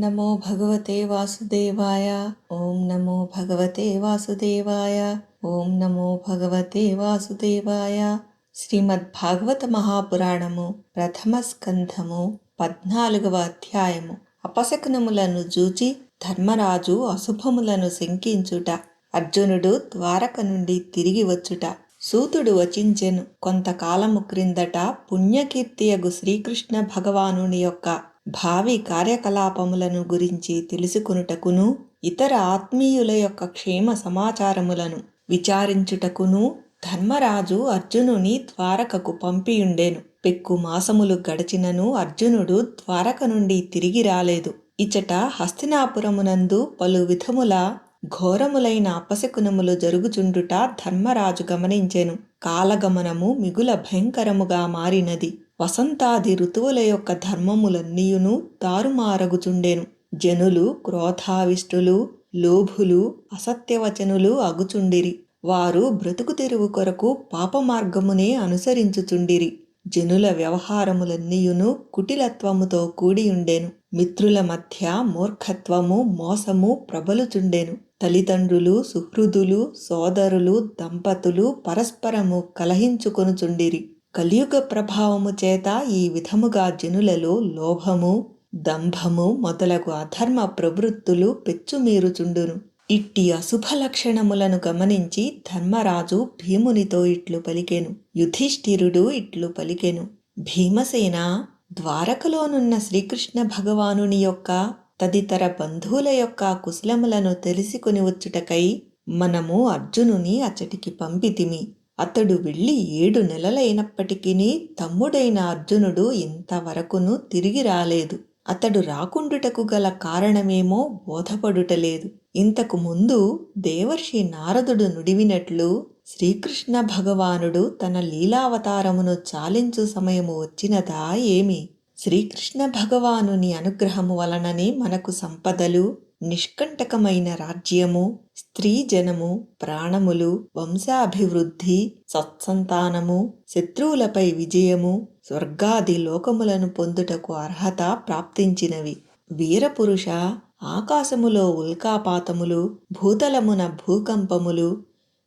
నమో భగవతే వాసుదేవాయ. ఓం నమో భగవతే వాసుదేవాయ. ఓం నమో భగవతే వాసుదేవాయ. శ్రీమద్భాగవత మహాపురాణము ప్రథమ స్కంధము పద్నాలుగవ అధ్యాయము. అపశకునములను జూచి ధర్మరాజు అశుభములను శంకించుట అర్జునుడు ద్వారక నుండి తిరిగి వచ్చుట సూతుడు వచించెను. కొంతకాలము క్రిందట పుణ్యకీర్తియగు శ్రీకృష్ణ భగవానుని యొక్క భావి కార్యకలాపములను గురించి తెలుసుకునుటకును ఇతర ఆత్మీయుల యొక్క క్షేమ సమాచారములను విచారించుటకును ధర్మరాజు అర్జునుని ద్వారకకు పంపియుండెను. పెక్కు మాసములు గడిచినను అర్జునుడు ద్వారక నుండి తిరిగి రాలేదు. ఇచట హస్తినాపురమునందు పలు విధముల ఘోరములైన అపశకునములు జరుగుచుండుట ధర్మరాజు గమనించెను. కాలగమనము మిగుల భయంకరముగా మారినది. వసంతాది ఋతువుల యొక్క ధర్మములన్నీయును తారుమారగుచుండెను. జనులు క్రోధావిష్టులు లోభులు అసత్యవచనులు అగుచుండిరి. వారు బ్రతుకు తెరువు కొరకు పాపమార్గమునే అనుసరించుచుండిరి. జనుల వ్యవహారములన్నీయును కుటిలత్వముతో కూడియుండెను. మిత్రుల మధ్య మూర్ఖత్వము మోసము ప్రబలుచుండెను. తల్లిదండ్రులు సుహృదులు సోదరులు దంపతులు పరస్పరము కలహించుకొనుచుండిరి. కలియుగ ప్రభావము చేత ఈ విధముగా జనులలో లోభము దంభము మొదలగు అధర్మ ప్రవృత్తులు పెచ్చుమీరుచుండును. ఇట్టి అశుభ లక్షణములను గమనించి ధర్మరాజు భీమునితో ఇట్లు పలికెను. యుధిష్ఠిరుడు ఇట్లు పలికెను. భీమసేన ద్వారకలోనున్న శ్రీకృష్ణ భగవానుని యొక్క తదితర బంధువుల యొక్క కుశలములను తెలుసుకుని వచ్చుటకై మనము అర్జునుని అచ్చటికి పంపితిమి. అతడు వెళ్ళి ఏడు నెలలైనప్పటికీ తమ్ముడైన అర్జునుడు ఇంతవరకును తిరిగి రాలేదు. అతడు రాకుండుటకు గల కారణమేమో బోధపడుటలేదు. ఇంతకు ముందు దేవర్షి నారదుడు నుడివినట్లు శ్రీకృష్ణ భగవానుడు తన లీలావతారమును చాలించు సమయము వచ్చినదా ఏమి? శ్రీకృష్ణ భగవానుని అనుగ్రహము వలననే మనకు సంపదలు నిష్కంటకమైన రాజ్యము స్త్రీ జనము ప్రాణములు వంశాభివృద్ధి సత్సంతానము శత్రువులపై విజయము స్వర్గాది లోకములను పొందుటకు అర్హత ప్రాప్తించినవి. వీరపురుష ఆకాశములో ఉల్కాపాతములు భూతలమున భూకంపములు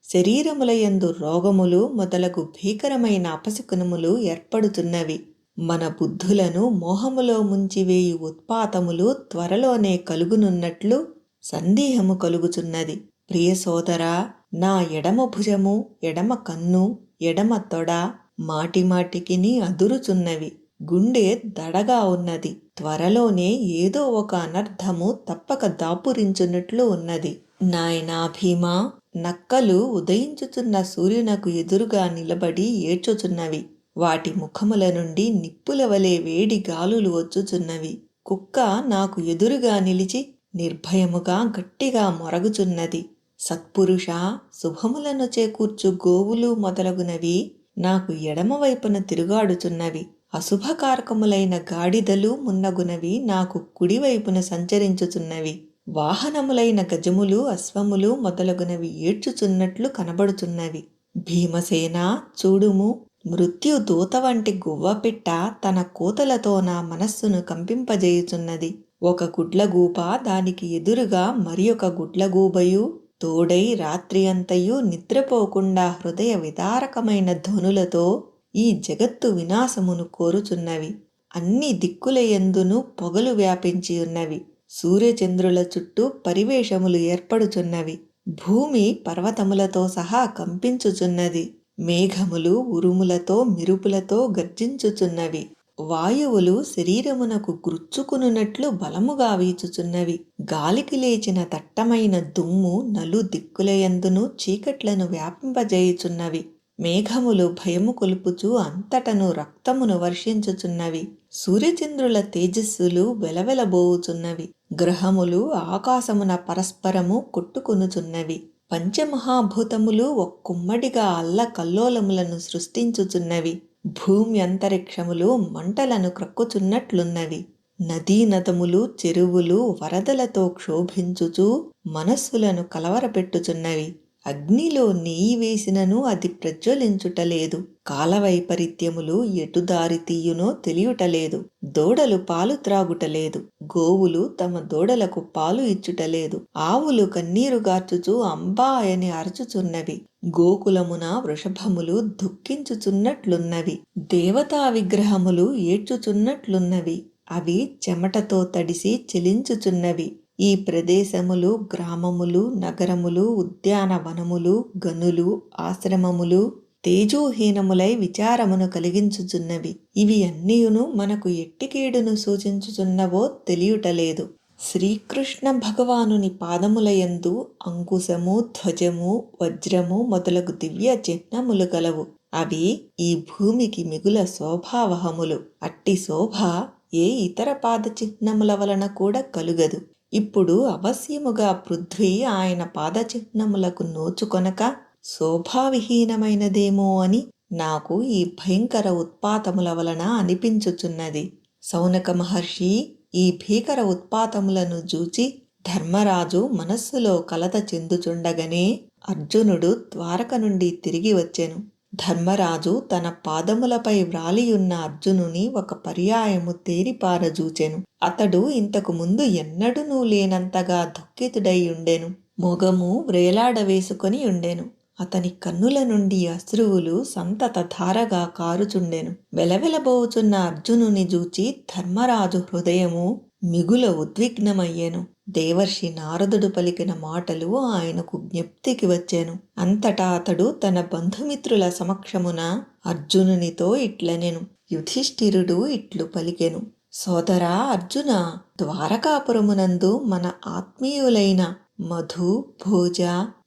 శరీరములయందు రోగములు మొదలగు భీకరమైన అపశకునములు ఏర్పడుతున్నవి. మన బుద్ధులను మోహములో ముంచివేయి ఉత్పాతములు త్వరలోనే కలుగునున్నట్లు సందేహము కలుగుచున్నది. ప్రియ సోదరా నా ఎడమ భుజము ఎడమ కన్ను ఎడమ తొడ మాటిమాటికిని అదురుచున్నవి. గుండె దడగా ఉన్నది. త్వరలోనే ఏదో ఒక అనర్థము తప్పక దాపురించున్నట్లు ఉన్నది. నాయనా భీమా నక్కలు ఉదయించుచున్న సూర్యునకు ఎదురుగా నిలబడి ఏడ్చుచున్నవి. వాటి ముఖముల నుండి నిప్పుల వలె వేడి గాలులు వచ్చుచున్నవి. కుక్క నాకు ఎదురుగా నిలిచి నిర్భయముగా గట్టిగా మొరగుచున్నది. సత్పురుష శుభములను చేకూర్చు గోవులు మొదలగునవి. నాకు ఎడమవైపున తిరుగాడుచున్నవి. అశుభకారకములైన గాడిదలు మున్నగునవి. నాకు కుడివైపున సంచరించుచున్నవి. వాహనములైన గజములు అశ్వములు మొదలగునవి ఏడ్చుచున్నట్లు కనబడుచున్నవి. భీమసేన చూడుము మృత్యు దూత వంటి గువ్వపిట్ట తన కూతలతో నా మనస్సును కంపింపజేయుచున్నది. ఒక గుడ్లగూప దానికి ఎదురుగా మరి ఒక గుడ్లగూబయు తోడై రాత్రి అంతయు నిద్రపోకుండా హృదయ విదారకమైన ధ్వనులతో ఈ జగత్తు వినాశమును కోరుచున్నవి. అన్ని దిక్కులయందును పొగలు వ్యాపించి ఉన్నవి సూర్యచంద్రుల చుట్టూ పరివేషములు ఏర్పడుచున్నవి. భూమి పర్వతములతో సహా కంపించుచున్నది. మేఘములు ఉరుములతో మిరుపులతో గర్జించుచున్నవి. వాయువులు శరీరమునకు గుచ్చుకునున్నట్లు బలముగా వీచుచున్నవి. గాలికి లేచిన దట్టమైన దుమ్ము నలు దిక్కులయందును చీకట్లను వ్యాపింపజేయుచున్నవి. మేఘములు భయము కొలుపుచు అంతటను రక్తమును వర్షించుచున్నవి. సూర్యచంద్రుల తేజస్సులు వెలవెలబోవుచున్నవి. గ్రహములు ఆకాశమున పరస్పరము కొట్టుకొనుచున్నవి. పంచమహాభూతములు ఒక్కుమ్మడిగా అల్ల కల్లోలములను సృష్టించుచున్నవి. భూమి అంతరిక్షములు మంటలను క్రక్కుచున్నట్లున్నవి. నదీనదములు చెరువులు వరదలతో క్షోభించుచూ మనస్సులను కలవరపెట్టుచున్నవి. అగ్నిలో నెయ్యి వేసినను అది ప్రజ్వలించుటలేదు. కాలవైపరీత్యములు ఎటు తీయునో తెలియుటలేదు. దూడలు పాలు త్రాగుటలేదు. గోవులు తమ దూడలకు పాలు ఇచ్చుటలేదు. ఆవులు కన్నీరు గార్చుచు అంబాయని అరచుచున్నవి. గోకులమున వృషభములు దుఃఖించుచున్నట్లున్నవి. దేవతా విగ్రహములు ఏడ్చుచున్నట్లున్నవి. అవి చెమటతో తడిసి చెలించుచున్నవి. ఈ ప్రదేశములు గ్రామములు నగరములు ఉద్యానవనములు గనులు ఆశ్రమములు తేజోహీనములై విచారమును కలిగించుచున్నవి. ఇవి అన్నీయును మనకు ఎట్టికీడును సూచించుచున్నవో తెలియుటలేదు. శ్రీకృష్ణ భగవానుని పాదములయందు అంకుశము ధ్వజము వజ్రము మొదలగు దివ్య చిహ్నములు గలవు. అవి ఈ భూమికి మిగుల శోభావహములు. అట్టి శోభ ఏ ఇతర పాద చిహ్నముల వలన కూడా కలుగదు. ఇప్పుడు అవశ్యముగా పృథ్వీ ఆయన పాదచిహ్నములకు నోచుకొనక శోభావిహీనమైనదేమో అని నాకు ఈ భయంకర ఉత్పాతముల వలన అనిపించుచున్నది. సౌనక మహర్షి ఈ భీకర ఉత్పాతములను చూచి ధర్మరాజు మనస్సులో కలత చెందుచుండగనే అర్జునుడు ద్వారక నుండి తిరిగి వచ్చెను. ధర్మరాజు తన పాదములపై వ్రాలియున్న అర్జునుని ఒక పర్యాయము తేరిపారజూచెను. అతడు ఇంతకు ముందు ఎన్నడూనూ లేనంతగా దుఃఖితుడై ఉండెను. మొగము వ్రేలాడవేసుకొని ఉండెను. అతని కన్నుల నుండి అశ్రువులు సంతతధారగా కారుచుండెను. వెలవెలబోచున్న అర్జునుని జూచి ధర్మరాజు హృదయము మిగుల ఉద్విగ్నమయ్యాను. దేవర్షి నారదుడు పలికిన మాటలు ఆయనకు జ్ఞప్తికి వచ్చాను. అంతటా అతడు తన బంధుమిత్రుల సమక్షమున అర్జునునితో ఇట్లనెను. యుధిష్ఠిరుడు ఇట్లు పలికెను. సోదరా అర్జున ద్వారకాపురమునందు మన ఆత్మీయులైన మధు భోజ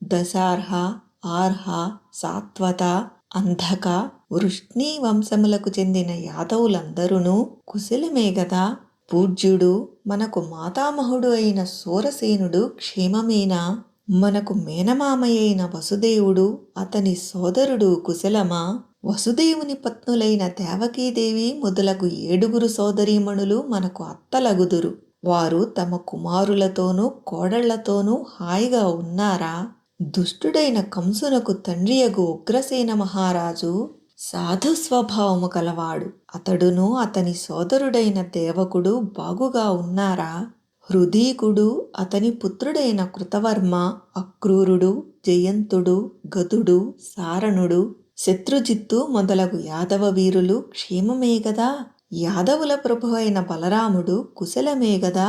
దశార్హ ఆర్హ సాత్వత అంధక వృష్ణీ వంశములకు చెందిన యాదవులందరూ కుశలమే గదా. పూజ్యుడు మనకు మాతామహుడు అయిన సూరసేనుడు క్షేమమేనా? మనకు మేనమామయైన వసుదేవుడు అతని సోదరుడు కుశలమా? వసుదేవుని పత్నులైన దేవకీదేవి మొదలగు ఏడుగురు సోదరీమణులు మనకు అత్తలగుదురు. వారు తమ కుమారులతోనూ కోడళ్ళతోనూ హాయిగా ఉన్నారా? దుష్టుడైన కంసునకు తండ్రియగు ఉగ్రసేన మహారాజు సాధు స్వభావము కలవాడు. అతడును అతని సోదరుడైన దేవకుడు బాగుగా ఉన్నారా? హృదీకుడు అతని పుత్రుడైన కృతవర్మ అక్రూరుడు జయంతుడు గదుడు సారణుడు శత్రుజిత్తు మొదలగు యాదవ వీరులు క్షేమమే గదా? యాదవుల ప్రభు అయిన బలరాముడు కుశలమే గదా?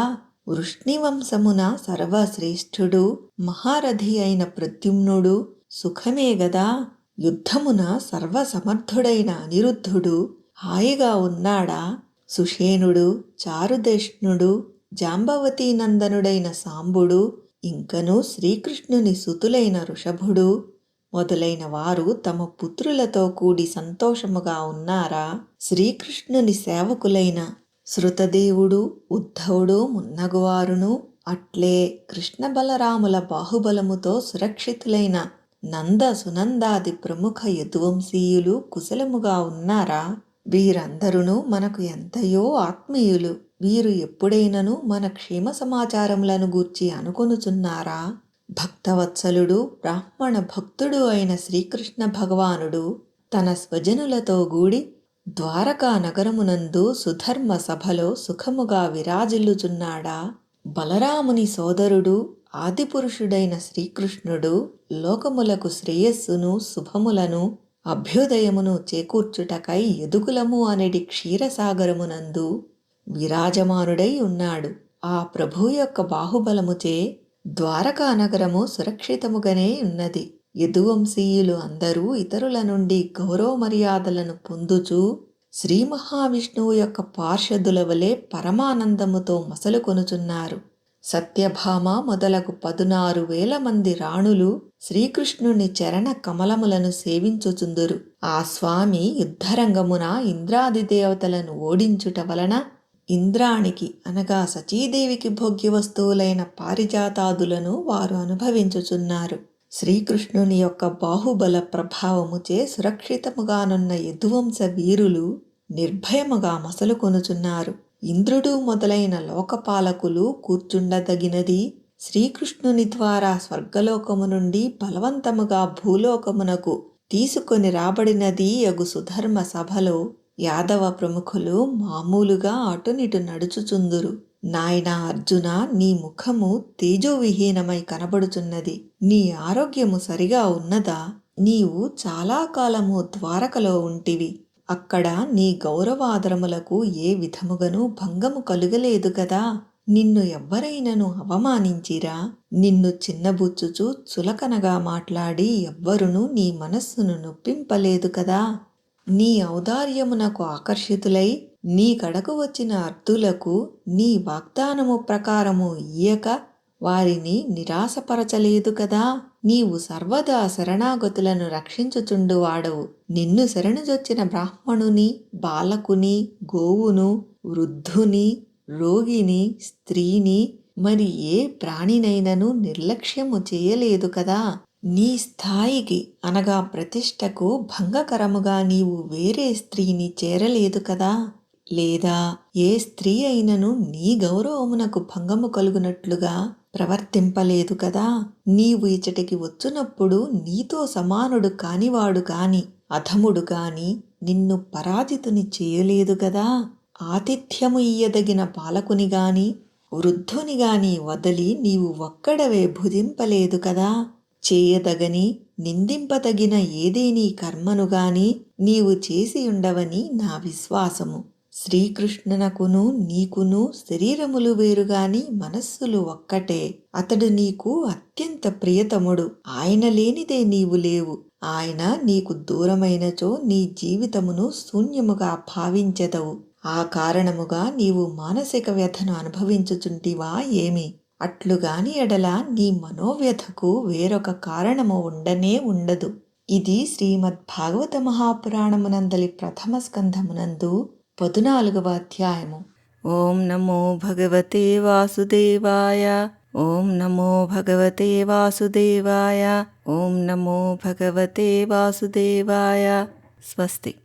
వృష్ణివంశమున సర్వశ్రేష్ఠుడు మహారథి అయిన ప్రద్యుమ్నుడు సుఖమే గదా? యుద్ధమున సర్వసమర్థుడైన అనిరుద్ధుడు హాయిగా ఉన్నాడా? సుషేణుడు చారుదేష్ణుడు జాంబవతీ నందనుడైన సాంబుడు ఇంకను శ్రీకృష్ణుని సుతులైన ఋషభుడు మొదలైన వారు తమ పుత్రులతో కూడి సంతోషముగా ఉన్నారా? శ్రీకృష్ణుని సేవకులైన శృతదేవుడు ఉద్ధవుడు మున్నగువారును అట్లే కృష్ణ బలరాముల బాహుబలముతో సురక్షితులైన నంద సునందాది ప్రముఖ యదువంశీయులు కుశలముగా ఉన్నారా? వీరందరూ మనకు ఎంతయో ఆత్మీయులు. వీరు ఎప్పుడైనను మన క్షేమ సమాచారములను గూర్చి అనుకొనుచున్నారా? భక్తవత్సలుడు బ్రాహ్మణ భక్తుడు అయిన శ్రీకృష్ణ భగవానుడు తన స్వజనులతో గూడి ద్వారకా నగరమునందు సుధర్మ సభలో సుఖముగా విరాజిల్లుచున్నాడా? బలరాముని సోదరుడు ఆదిపురుషుడైన శ్రీకృష్ణుడు లోకములకు శ్రేయస్సును శుభములను అభ్యుదయమును చేకూర్చుటకై ఎదుగులము అనేది క్షీరసాగరమునందు విరాజమానుడై ఉన్నాడు. ఆ ప్రభు యొక్క బాహుబలముచే ద్వారకా నగరము సురక్షితముగానే ఉన్నది. యదువంశీయులు అందరూ ఇతరుల నుండి గౌరవ మర్యాదలను పొందుచూ శ్రీ మహావిష్ణువు యొక్క పార్షదుల వలె పరమానందముతో మసలు కొనుచున్నారు సత్యభామ మొదలగు పదునారు వేల మంది రాణులు శ్రీకృష్ణుని చరణ కమలములను సేవించుచుందురు. ఆ స్వామి యుద్ధరంగమున ఇంద్రాది దేవతలను ఓడించుట వలన ఇంద్రానికి అనగా సచీదేవికి భోగ్య వస్తువులైన పారిజాతాదులను వారు అనుభవించుచున్నారు. శ్రీకృష్ణుని యొక్క బాహుబల ప్రభావముచే సురక్షితముగానున్న యదువంశ వీరులు నిర్భయముగా మసలు కొనుచున్నారు ఇంద్రుడు మొదలైన లోకపాలకులు కూర్చుండదగినది శ్రీకృష్ణుని ద్వారా స్వర్గలోకము నుండి బలవంతముగా భూలోకమునకు తీసుకొని రాబడినది యగు సుధర్మ సభలో యాదవ ప్రముఖులు మామూలుగా అటునిటు నడుచుచుందురు. నాయనా అర్జున నీ ముఖము తేజోవిహీనమై కనబడుచున్నది. నీ ఆరోగ్యము సరిగా ఉన్నదా? నీవు చాలా కాలము ద్వారకలో ఉంటివి. అక్కడ నీ గౌరవాదరములకు ఏ విధముగను భంగము కలుగలేదు కదా నిన్ను ఎవ్వరైనను అవమానించిరా? నిన్ను చిన్నబుచ్చుచు చులకనగా మాట్లాడి ఎవ్వరునూ నీ మనస్సును నొప్పింపలేదు కదా? నీ ఔదార్యమునకు ఆకర్షితులై నీ కడకు వచ్చిన అర్థులకు నీ వాగ్దానము ప్రకారము ఇయ్యక వారిని నిరాశపరచలేదు కదా. నీవు సర్వదా శరణాగతులను రక్షించుచుండు వాడవు నిన్ను శరణుజొచ్చిన బ్రాహ్మణుని బాలకుని గోవును వృద్ధుని రోగిని స్త్రీని మరి ఏ ప్రాణినైనను నిర్లక్ష్యము చేయలేదు కదా. నీ స్థాయికి అనగా ప్రతిష్టకు భంగకరముగా నీవు వేరే స్త్రీని చేరలేదు కదా? లేదా ఏ స్త్రీ అయినను నీ గౌరవమునకు భంగము కలుగునట్లుగా ప్రవర్తింపలేదు కదా? నీవు ఇచ్చటికి వచ్చినప్పుడు నీతో సమానుడు కానివాడు కాని అధముడు గాని నిన్ను పరాజితుని చేయలేదు కదా? ఆతిథ్యము ఇయ్యదగిన పాలకుని గాని వృద్ధుని గాని వదలి నీవు ఒక్కడవే భుజింపలేదు కదా? చేయదగని నిందింపదగిన ఏదేనీ కర్మను గాని నీవు చేసి ఉండవని నా విశ్వాసము. శ్రీకృష్ణునకును నీకును శరీరములు వేరుగాని మనస్సులు ఒక్కటే. అతడు నీకు అత్యంత ప్రియతముడు. ఆయన లేనిదే నీవు లేవు. ఆయన నీకు దూరమైనచో నీ జీవితమును శూన్యముగా భావించెదవు. ఆ కారణముగా నీవు మానసిక వ్యధను అనుభవించుచుంటివా ఏమి? అట్లుగాని ఎడల నీ మనోవ్యధకు వేరొక కారణము ఉండనే ఉండదు. ఇది శ్రీమద్భాగవత మహాపురాణమునందలి ప్రథమ స్కంధమునందు పదునాలుగవ అధ్యాయము. ఓం నమో భగవతే వాసుదేవాయ ఓం నమో భగవతే వాసుదేవాయ ఓం నమో భగవతే వాసుదేవాయ. స్వస్తి.